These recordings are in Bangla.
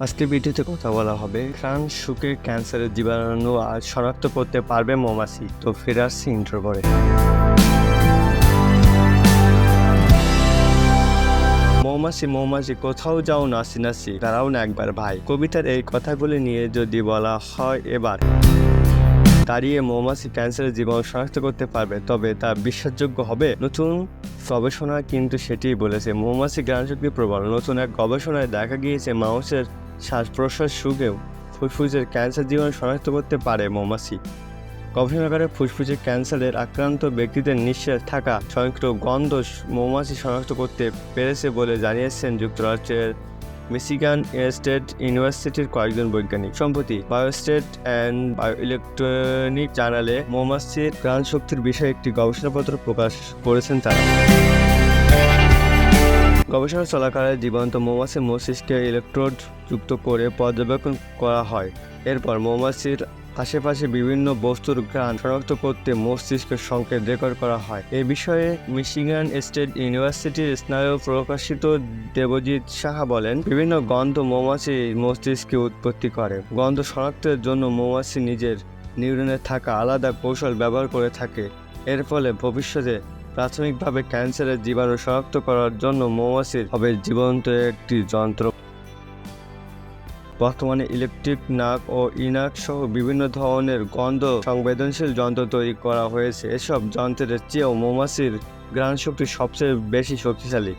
আজকে ভিডিওতে কথা বলা হবে। ঘ্রাণ শুকে ক্যান্সারের জীবাণু আর শনাক্ত করতে পারবে মৌমাছি, তো ফিরে আসছি ইন্টার মৌমাছি মৌমাছি, কোথাও যাও নাসি নাসি দাঁড়াও না একবার ভাই। কবিতার এই কথাগুলি নিয়ে যদি বলা হয় এবার, দাঁড়িয়ে মৌমাছি ক্যান্সারের জীবাণু শনাক্ত করতে পারবে, তবে তা বিশ্বাসযোগ্য হবে? নতুন গবেষণা কিন্তু সেটিই বলেছে। মৌমাছি জ্ঞানশক্তি প্রবল। নতুন এক গবেষণায় দেখা গিয়েছে মানুষের শ্বাস প্রশ্বাস সুগেও ফুসফুসের ক্যান্সার জীবাণু শনাক্ত করতে পারে মৌমাছি। গবেষণাগারে ফুসফুসের ক্যান্সারের আক্রান্ত ব্যক্তিদের নিঃশ্বাস থাকা স্বয়ংক্রিয় গন্ধ মৌমাছি শনাক্ত করতে পেরেছে বলে জানিয়েছেন যুক্তরাষ্ট্রের মিশিগান স্টেট ইউনিভার্সিটির কয়েকজন বৈজ্ঞানিক। সম্প্রতি বায়োস্টেট অ্যান্ড বায়ো ইলেকট্রনিক জার্নালে মৌমাছির প্রাণ শক্তির বিষয়ে একটি গবেষণাপত্র প্রকাশ করেছেন তারা। গবেষণা চলাকালে জীবন্ত মৌমাছির মস্তিষ্কে ইলেকট্রোড যুক্ত করে পর্যবেক্ষণ করা হয়। এরপর মৌমাছির আশেপাশে বিভিন্ন বস্তুর ঘ্রাণ শনাক্ত করতে মস্তিষ্কের সংকেত রেকর্ড করা হয়। এ বিষয়ে মিশিগান স্টেট ইউনিভার্সিটির স্নায়ু প্রকাশিত দেবজিৎ সাহা বলেন, বিভিন্ন গন্ধ মৌমাছি মস্তিষ্কে উৎপত্তি করে। গন্ধ শনাক্তের জন্য মৌমাছি নিজের নিউরনে থাকা আলাদা কৌশল ব্যবহার করে থাকে। এর ফলে ভবিষ্যতে প্রাথমিকভাবে ক্যান্সারের জীবাণু শনাক্ত করার জন্য মৌমাছির হবে জীবন্ত একটি যন্ত্র। বর্তমানে ইলেকট্রিক নাক ও ইনাক সহ বিভিন্ন ধরনের গন্ধ সংবেদনশীল যন্ত্র তৈরি করা হয়েছে। এসব যন্ত্রের চেয়েও মৌমাছির গ্রাণ শক্তি সবচেয়ে বেশি শক্তিশালী।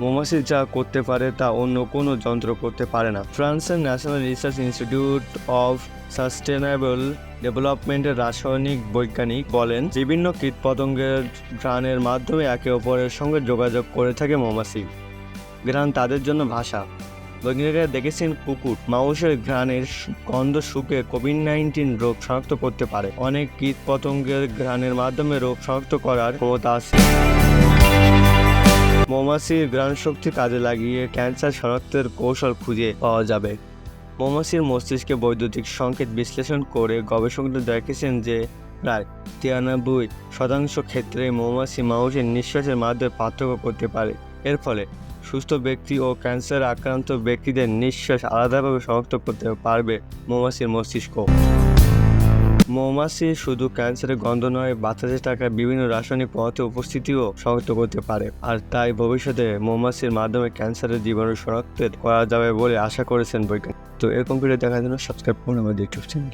মৌমাছি যা করতে পারে তা অন্য কোনো যন্ত্র করতে পারে না। ফ্রান্সের national research institute of sustainable ডেভেলপমেন্টের রাসায়নিক বৈজ্ঞানিক বলেন, বিভিন্ন কীটপতঙ্গের ঘ্রাণের মাধ্যমে একে অপরের সঙ্গে যোগাযোগ করে থাকে মৌমাছি। ঘ্রাণ তাদের জন্য ভাষা। বৈজ্ঞানিকরা দেখেছেন কুকুর, মাউসের ঘ্রাণের গন্ধ শুকে কোভিড নাইন্টিন রোগ শনাক্ত করতে পারে। অনেক কীট পতঙ্গের ঘ্রাণের মাধ্যমে রোগ শনাক্ত করার ক্ষমতা আছে। মৌমাছির ঘ্রাণ শক্তি কাজে লাগিয়ে ক্যান্সার শনাক্তের কৌশল খুঁজে পাওয়া যাবে। মৌমাছির মস্তিষ্কে বৈদ্যুতিক সংকেত বিশ্লেষণ করে গবেষকরা দেখেছেন যে প্রায় তিরানব্বই শতাংশ ক্ষেত্রে মৌমাছি মানুষের নিঃশ্বাসের মাধ্যমে পার্থক্য করতে পারে। এর ফলে সুস্থ ব্যক্তি ও ক্যান্সার আক্রান্ত ব্যক্তিদের নিঃশ্বাস আলাদাভাবে শনাক্ত করতে পারবে মৌমাছির মস্তিষ্ক। মৌমাছি শুধু ক্যান্সারের গন্ধ নয় বাতাসে থাকা বিভিন্ন রাসায়নিক পদার্থের উপস্থিতিও শনাক্ত করতে পারে। আর তাই ভবিষ্যতে মৌমাছির মাধ্যমে ক্যান্সারের জীবাণু শনাক্ত করা যাবে বলে আশা করেছেন বৈজ্ঞানিক। তো এরকম ভিডিও দেখার জন্য সাবস্ক্রাইব করুন আমাদের ইউটিউব চ্যানেল